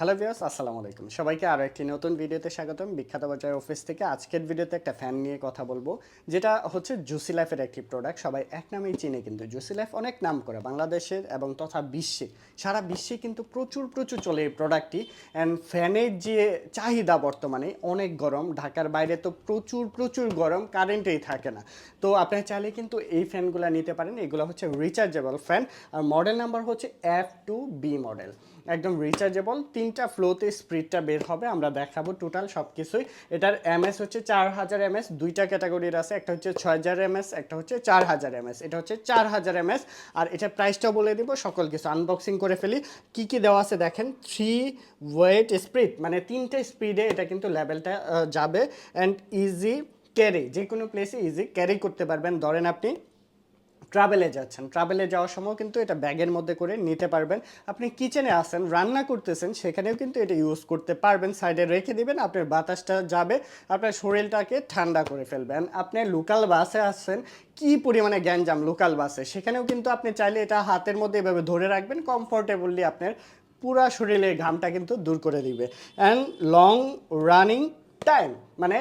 Hello viewers আসসালামু আলাইকুম। সবাইকে আরও একটি নতুন ভিডিওতে স্বাগতম। বিখ্যাত বাজার অফিস থেকে আজকের ভিডিওতে একটা ফ্যান নিয়ে কথা বলব, যেটা হচ্ছে জুসি লাইফের একটি প্রোডাক্ট সবাই এক নামেই চিনে কিন্তু জুসি লাইফ অনেক নাম করে বাংলাদেশের এবং তথা বিশ্বে, সারা বিশ্বে কিন্তু প্রচুর প্রচুর চলে এই প্রোডাক্টটি অ্যান্ড ফ্যানের যে চাহিদা বর্তমানে অনেক গরম, ঢাকার বাইরে তো প্রচুর প্রচুর গরম কারেন্টেই থাকে না। তো আপনার চাইলে কিন্তু এই ফ্যানগুলো নিতে পারেন। এগুলো হচ্ছে রিচার্জেবল ফ্যান আর মডেল নাম্বার হচ্ছে এফ টু বি মডেল একদম রিচার্জেবল তিনটা ফ্লোতে স্পিডটা বের হবে, আমরা দেখাবো টোটাল সব কিছুই এটার এমএস হচ্ছে চার হাজার এমএস দুইটা ক্যাটাগরির আছে, একটা হচ্ছে ছয় হাজার এমএস একটা হচ্ছে চার হাজার এমএস এটা হচ্ছে চার হাজার এমএস আর এটা প্রাইসটাও বলে দিব, সকল কিছু আনবক্সিং করে ফেলি। কি কি দেওয়া আছে দেখেন? থ্রি ওয়েট স্পিড মানে তিনটে স্পিডে এটা কিন্তু লেভেলটা যাবে। অ্যান্ড ইজি ক্যারি যে কোনো প্লেসে ইজি ক্যারি করতে পারবেন। ধরেন আপনি ট্রাভেলে যাচ্ছেন। ট্রাভেলে যাওয়ার সময় কিন্তু এটা ব্যাগের মধ্যে করে নিতে পারবেন। আপনি কিচেনে আসেন, রান্না করতেছেন, সেখানেও কিন্তু এটা ইউজ করতে পারবেন। সাইডে রেখে দিবেন, আপনার বাতাসটা যাবে, আপনার শরীরটাকে ঠান্ডা করে ফেলবেন আপনি লোকাল বাসে আসছেন, কি পরিমাণে গ্যাঞ্জাম লোকাল বাসে সেখানেও কিন্তু আপনি চাইলে এটা হাতের মধ্যে এভাবে ধরে রাখবেন কমফোর্টেবলি আপনার পুরা শরীরের ঘামটা কিন্তু দূর করে দিবে। অ্যান্ড লং রানিং টাইম মানে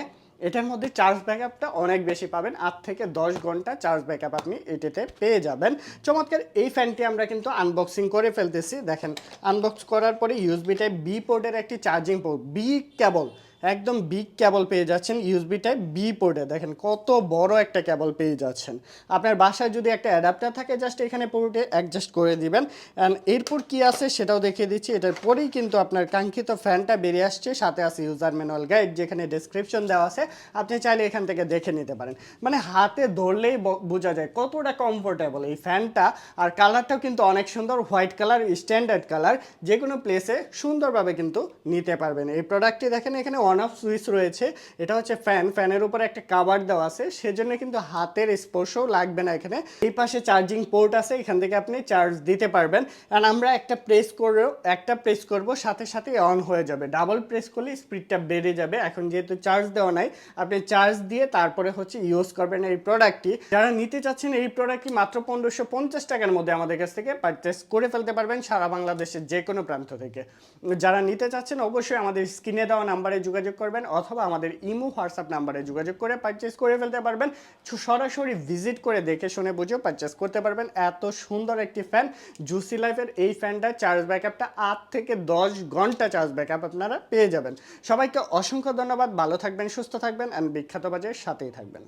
এটার মধ্যে চার্জ ব্যাকআপটা অনেক বেশি পাবেন। আট থেকে দশ ঘণ্টা চার্জ ব্যাকআপ আপনি এটিতে পেয়ে যাবেন। চমৎকার, এই ফ্যানটি আমরা কিন্তু আনবক্সিং করে ফেলতেছি। দেখেন আনবক্স করার পরে ইউএসবি টাইপ বি পোর্টের একটি চার্জিং পোর্ট বি কেবল একদম বিগ ক্যাবল পেয়ে যাচ্ছেন ইউএসবি টাইপ বি পোর্টে দেখেন কত বড় একটা কেবল পেয়ে যাচ্ছেন। আপনার বাসায় যদি একটা অ্যাডাপ্টার থাকে জাস্ট এখানে পোর্টে অ্যাডজাস্ট করে দিবেন। অ্যান্ড এরপর কি আছে সেটাও দেখিয়ে দিচ্ছি। এটার পরেই কিন্তু আপনার কাঙ্ক্ষিত ফ্যানটা বেরিয়ে আসছে। সাথে আছে ইউজার ম্যানুয়াল গাইড যেখানে ডেসক্রিপশন দেওয়া আছে। আপনি চাইলে এখান থেকে দেখে নিতে পারেন। মানে হাতে ধরলেই বোঝা যায় কতটা কমফোর্টেবল এই ফ্যানটা আর কালারটাও কিন্তু অনেক সুন্দর। হোয়াইট কালার স্ট্যান্ডার্ড কালার যে কোনো প্লেসে সুন্দরভাবে কিন্তু নিতে পারবেন। এই প্রোডাক্টটি দেখেন এখানে অন অফ সুইচ রয়েছে। এটা হচ্ছে ফ্যান ফ্যানের উপর একটা কাভার দেওয়া আছে। সেজন্য কিন্তু হাতের স্পর্শও লাগবে না এখানে। এই পাশে চার্জিং পোর্ট আছে। এখান থেকে আপনি চার্জ দিতে পারবেন। আর আমরা একটা প্রেস করেও একটা প্রেস করব, সাথে সাথে অন হয়ে যাবে। ডাবল প্রেস করলে স্পিডটা বেড়ে যাবে। এখন যেহেতু চার্জ দেওয়া নাই, আপনি চার্জ দিয়ে তারপরে হচ্ছে ইউজ করবেন এই প্রোডাক্টটি যারা নিতে চাচ্ছেন এই প্রোডাক্টটি মাত্র পনেরোশো পঞ্চাশ টাকার মধ্যে আমাদের কাছ থেকে পারচেস করে ফেলতে পারবেন সারা বাংলাদেশের যে কোনো প্রান্ত থেকে। যারা নিতে চাচ্ছেন অবশ্যই আমাদের স্ক্রিনে দেওয়া নাম্বারে যোগাযোগ করবেন অথবা আমাদের ইমো, হোয়াটসঅ্যাপ নাম্বারে যোগাযোগ করে পারচেস করে ফেলতে পারবেন। সরাসরি ভিজিট করে দেখে শুনে বুঝেও পারচেস করতে পারবেন। এত সুন্দর একটি ফ্যান জুসি লাইফের এই ফ্যানটা চার্জ ব্যাকআপটা আট থেকে দশ ঘণ্টা চার্জ ব্যাকআপ আপনারা পেয়ে যাবেন। সবাইকে অসংখ্য ধন্যবাদ। ভালো থাকবেন, সুস্থ থাকবেন অ্যান্ড বিখ্যাত বাজারের সাথেই থাকবেন।